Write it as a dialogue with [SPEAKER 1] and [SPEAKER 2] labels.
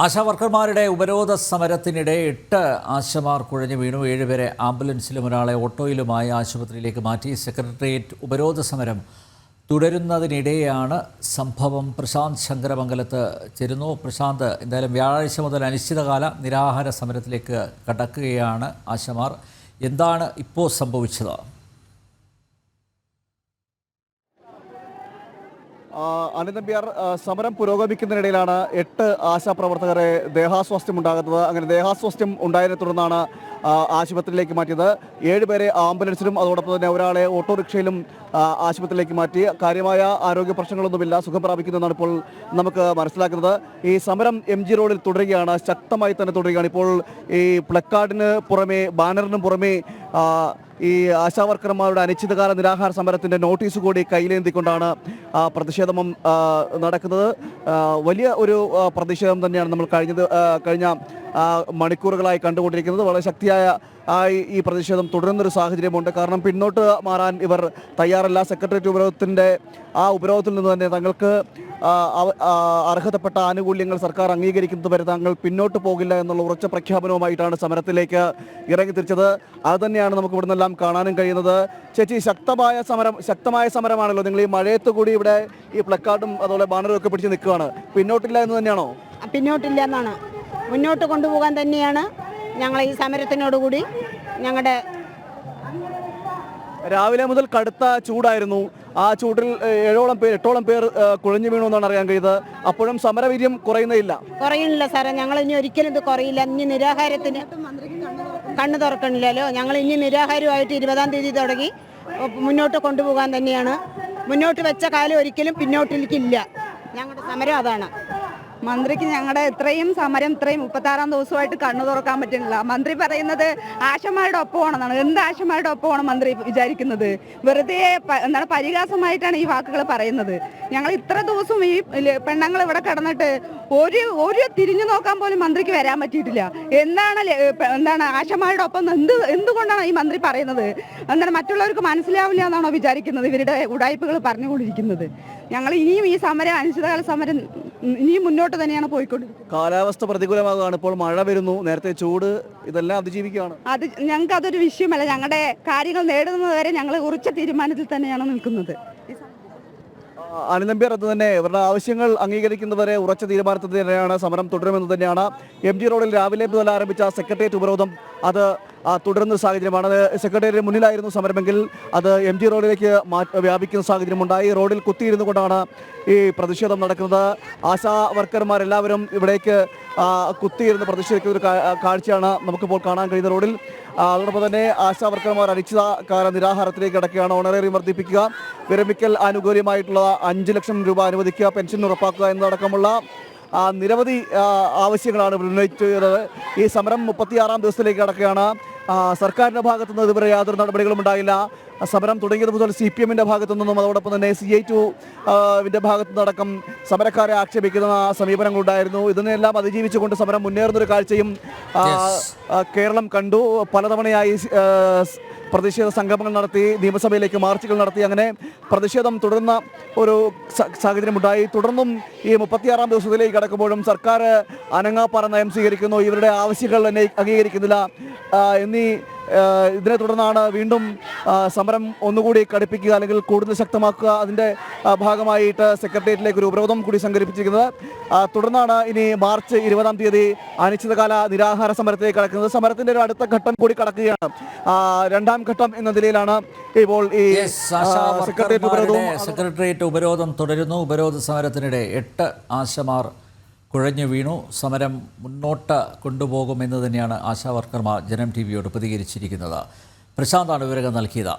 [SPEAKER 1] ആശാവർക്കർമാരുടെ ഉപരോധ സമരത്തിനിടെ എട്ട് ആശമാർ കുഴഞ്ഞു വീണു. ഏഴുപേരെ ആംബുലൻസിലും ഒരാളെ ഓട്ടോയിലുമായി ആശുപത്രിയിലേക്ക് മാറ്റി. സെക്രട്ടേറിയറ്റ് ഉപരോധ സമരം തുടരുന്നതിനിടെയാണ് സംഭവം. പ്രശാന്ത് ശങ്കരമംഗലത്ത് ചേരുന്നു. പ്രശാന്ത് എന്തായാലും വ്യാഴാഴ്ച മുതൽ അനിശ്ചിതകാല നിരാഹാര സമരത്തിലേക്ക് കടക്കുകയാണ് ആശമാർ. എന്താണ് ഇപ്പോൾ സംഭവിച്ചത്?
[SPEAKER 2] അനിതമ്പ്യാർ സമരം പുരോഗമിക്കുന്നതിനിടയിലാണ് എട്ട് ആശാപ്രവർത്തകരെ ദേഹാസ്വാസ്ഥ്യം ഉണ്ടാകുന്നത്. അങ്ങനെ ദേഹാസ്വാസ്ഥ്യം ഉണ്ടായതിനെ തുടർന്നാണ് ആശുപത്രിയിലേക്ക് മാറ്റിയത്. ഏഴുപേരെ ആംബുലൻസിലും അതോടൊപ്പം തന്നെ ഒരാളെ ഓട്ടോറിക്ഷയിലും ആശുപത്രിയിലേക്ക് മാറ്റി. കാര്യമായ ആരോഗ്യ പ്രശ്നങ്ങളൊന്നുമില്ല. സുഖം പ്രാപിക്കുന്നതാണ് ഇപ്പോൾ നമുക്ക് മനസ്സിലാക്കുന്നത്. ഈ സമരം എം ജി റോഡിൽ തുടരുകയാണ്. ശക്തമായി തന്നെ തുടരുകയാണ്. ഇപ്പോൾ ഈ പ്ലക്കാർഡിന് പുറമെ ബാനറിനും പുറമെ ഈ ആശാവർക്കർമാരുടെ അനിശ്ചിതകാല നിരാഹാര സമരത്തിന്റെ നോട്ടീസ് കൂടി കയ്യിലേന്തിക്കൊണ്ടാണ് ആ, പ്രതിഷേധം നടക്കുന്നത്. വലിയ ഒരു പ്രതിഷേധം തന്നെയാണ് നമ്മൾ കഴിഞ്ഞത് കഴിഞ്ഞ മണിക്കൂറുകളായി കണ്ടുകൊണ്ടിരിക്കുന്നത്. വളരെ ശക്തിയായ ഈ- പ്രതിഷേധം തുടരുന്നൊരു സാഹചര്യമുണ്ട്. കാരണം പിന്നോട്ട് മാറാൻ ഇവർ തയ്യാറല്ല. സെക്രട്ടേറിയറ്റ് ഉപരോധത്തിന്റെ ആ ഉപരോധത്തിൽ നിന്ന് തന്നെ തങ്ങൾക്ക് അർഹതപ്പെട്ട ആനുകൂല്യങ്ങൾ സർക്കാർ അംഗീകരിക്കുന്നത് വരെ താങ്കൾ പിന്നോട്ട് പോകില്ല എന്നുള്ള ഉറച്ച പ്രഖ്യാപനവുമായിട്ടാണ് സമരത്തിലേക്ക് ഇറങ്ങി തിരിച്ചത് അത് തന്നെയാണ് നമുക്ക് ഇവിടെ നിന്നെല്ലാം കാണാനും കഴിയുന്നത്. ചേച്ചി ശക്തമായ സമരം ശക്തമായ സമരമാണല്ലോ. നിങ്ങൾ ഈ മഴയത്ത് കൂടി ഇവിടെ ഈ പ്ലക്കാർഡും അതുപോലെ ബാനറും ഒക്കെ പിടിച്ച് നിൽക്കുകയാണ്. പിന്നോട്ടില്ല എന്ന് തന്നെയാണോ?
[SPEAKER 3] പിന്നോട്ടില്ല എന്നാണ്. മുന്നോട്ട് കൊണ്ടുപോകാൻ തന്നെയാണ്. ഞങ്ങൾ ഈ സമരത്തിനോടുകൂടി ഞങ്ങളുടെ
[SPEAKER 2] രാവിലെ മുതൽ കടുത്ത ചൂടായിരുന്നു. ആ ചൂടിൽ ഏഴോളം പേർ എട്ടോളം പേർ കുഴഞ്ഞു വീണു എന്നാണ് അറിയാൻ കഴിയുന്നത്. അപ്പോഴും സമരവീര്യം കുറയുന്നില്ല
[SPEAKER 3] കുറയുന്നില്ല സാറേ. ഞങ്ങൾ ഇനി ഒരിക്കലും ഇത് കുറയില്ല. ഇനി നിരാഹാരത്തിന് കണ്ണു തുറക്കണില്ലല്ലോ. ഞങ്ങൾ ഇനി നിരാഹാരമായിട്ട് ഇരുപതാം തീയതി തുടങ്ങി മുന്നോട്ട് കൊണ്ടുപോകാൻ തന്നെയാണ്. മുന്നോട്ട് വെച്ച കാലം ഒരിക്കലും പിന്നോട്ടിലേക്കില്ല. ഞങ്ങളുടെ സമരം അതാണ്.
[SPEAKER 4] മന്ത്രിക്ക് ഞങ്ങളുടെ ഇത്രയും സമരം ഇത്രയും മുപ്പത്താറാം ദിവസമായിട്ട് കണ്ണു തുറക്കാൻ പറ്റുന്നില്ല. മന്ത്രി പറയുന്നത് ആശമാരുടെ ഒപ്പമാണെന്നാണ്. എന്ത് ആശമാരുടെ ഒപ്പമാണ് മന്ത്രി വിചാരിക്കുന്നത്? വെറുതെ എന്താണ് പരിഹാസമായിട്ടാണ് ഈ വാക്കുകൾ പറയുന്നത്. ഞങ്ങൾ ഇത്ര ദിവസം ഈ പെണ്ണുങ്ങൾ ഇവിടെ കടന്നിട്ട് ഒരു ഒരു തിരിഞ്ഞു നോക്കാൻ പോലും മന്ത്രിക്ക് വരാൻ പറ്റിയിട്ടില്ല. എന്താണ് എന്താണ് ആശമാരുടെ ഒപ്പം എന്ത് എന്തുകൊണ്ടാണ് ഈ മന്ത്രി പറയുന്നത്? എന്താണ് മറ്റുള്ളവർക്ക് മനസ്സിലാവില്ല എന്നാണോ വിചാരിക്കുന്നത് ഇവരുടെ ഉടായ്പകൾ പറഞ്ഞുകൊണ്ടിരിക്കുന്നത്? ഞങ്ങൾ ഇനിയും ഈ സമരം അനിശ്ചിതകാല സമരം ഇനിയും മുന്നോട്ട് തന്നെയാണ് പോയിക്കൊണ്ടിരിക്കുന്നത്.
[SPEAKER 2] കാലാവസ്ഥ പ്രതികൂലമാകുകയാണ്. ഇപ്പോൾ മഴ വരുന്നു. നേരത്തെ ചൂട് ഇതെല്ലാം അതിജീവിക്കുകയാണ്.
[SPEAKER 4] അത് ഞങ്ങൾക്ക് അതൊരു വിഷയമല്ല. ഞങ്ങളുടെ കാര്യങ്ങൾ നേടുന്നത് വരെ ഞങ്ങൾ ഉറച്ച തീരുമാനത്തിൽ തന്നെയാണ് നിൽക്കുന്നത്.
[SPEAKER 2] അനിലമ്പ്യർ അത് തന്നെ. ഇവരുടെ ആവശ്യങ്ങൾ അംഗീകരിക്കുന്നവരെ ഉറച്ച തീരുമാനത്തിൽ തന്നെയാണ് സമരം തുടരുമെന്ന് തന്നെയാണ്. എം ജി റോഡിൽ രാവിലെ മുതൽ ആരംഭിച്ച സെക്രട്ടേറിയറ്റ് ഉപരോധം അത് തുടരുന്ന സാഹചര്യമാണ്. അത് സെക്രട്ടേറിയറ്റ് മുന്നിലായിരുന്നു സമരമെങ്കിൽ അത് എം ജി റോഡിലേക്ക് വ്യാപിക്കുന്ന സാഹചര്യമുണ്ടായി. റോഡിൽ കുത്തിയിരുന്നു കൊണ്ടാണ് ഈ പ്രതിഷേധം നടക്കുന്നത്. ആശാ വർക്കർമാരെല്ലാവരും ഇവിടേക്ക് കുത്തിയിരുന്ന് പ്രതിഷേധിക്കുന്ന ഒരു കാഴ്ചയാണ് നമുക്കിപ്പോൾ കാണാൻ കഴിയുന്ന റോഡിൽ. അതോടൊപ്പം തന്നെ ആശാ വർക്കർമാർ അനിശ്ചിതകാല നിരാഹാരത്തിലേക്ക് കിടക്കുകയാണ്. ഓണറേറിയം വർദ്ധിപ്പിക്കുക. വിരമിക്കൽ ആനുകൂല്യമായിട്ടുള്ള അഞ്ച് ലക്ഷം രൂപ അനുവദിക്കുക. പെൻഷൻ ഉറപ്പാക്കുക എന്നതടക്കമുള്ള നിരവധി ആവശ്യങ്ങളാണ് ഇവിടെ ഉന്നയിച്ചത് ഈ സമരം മുപ്പത്തിയാറാം ദിവസത്തിലേക്ക് കടക്കുകയാണ്. സർക്കാരിന്റെ ഭാഗത്തുനിന്ന് ഭാഗത്തു ഇതുവരെ യാതൊരു നടപടികളും ഉണ്ടായില്ല. സമരം തുടങ്ങിയത് മുതൽ സി പി എമ്മിന്റെ ഭാഗത്തു നിന്നും അതോടൊപ്പം തന്നെ സി ഐ ടു വിന്റെ ഭാഗത്തു നിന്നടക്കം സമരക്കാരെ ആക്ഷേപിക്കുന്ന സമീപനങ്ങളുണ്ടായിരുന്നു ഇതിനെല്ലാം അതിജീവിച്ചുകൊണ്ട് സമരം മുന്നേറുന്നൊരു കാഴ്ചയും കേരളം കണ്ടു. പലതവണയായി പ്രതിഷേധ സംഗമങ്ങൾ നടത്തി നിയമസഭയിലേക്ക് മാർച്ചുകൾ നടത്തി. അങ്ങനെ പ്രതിഷേധം തുടരുന്ന ഒരു സാഹചര്യം സാഹചര്യമുണ്ടായി. തുടർന്നും ഈ മുപ്പത്തിയാറാം ദിവസത്തിലേക്ക് കടക്കുമ്പോഴും സർക്കാർ അനങ്ങാപ്പാറ നയം സ്വീകരിക്കുന്നു. ഇവരുടെ ആവശ്യങ്ങൾ അംഗീകരിക്കുന്നില്ല. എന്നീ ഇതിനെ തുടർന്നാണ് വീണ്ടും സമരം ഒന്നുകൂടി കടുപ്പിക്കുക അല്ലെങ്കിൽ കൂടുതൽ ശക്തമാക്കുക. അതിന്റെ ഭാഗമായിട്ട് സെക്രട്ടേറിയറ്റിലേക്ക് ഒരു ഉപരോധം കൂടി സംഘടിപ്പിച്ചിരിക്കുന്നത്. തുടർന്നാണ് ഇനി മാർച്ച് ഇരുപതാം തീയതി അനിശ്ചിതകാല നിരാഹാര സമരത്തിലേക്ക് കടക്കുന്നത്. സമരത്തിന്റെ ഒരു അടുത്ത ഘട്ടം കൂടി കടക്കുകയാണ്. രണ്ടാം ഘട്ടം എന്ന നിലയിലാണ് ഇപ്പോൾ ഈ സെക്രട്ടേറിയറ്റ് ഉപരോധം
[SPEAKER 1] സെക്രട്ടേറിയറ്റ് ഉപരോധം തുടരുന്നു. ഉപരോധ സമരത്തിനിടെ എട്ട് ആശമാർ കുഴഞ്ഞു വീണു. സമരം മുന്നോട്ട് കൊണ്ടുപോകുമെന്ന് തന്നെയാണ് ആശാ വർക്കർമാർ ജനം ടി വിയോട് പ്രതികരിച്ചിരിക്കുന്നത്. പ്രശാന്താണ് വിവരങ്ങൾ നൽകിയത്.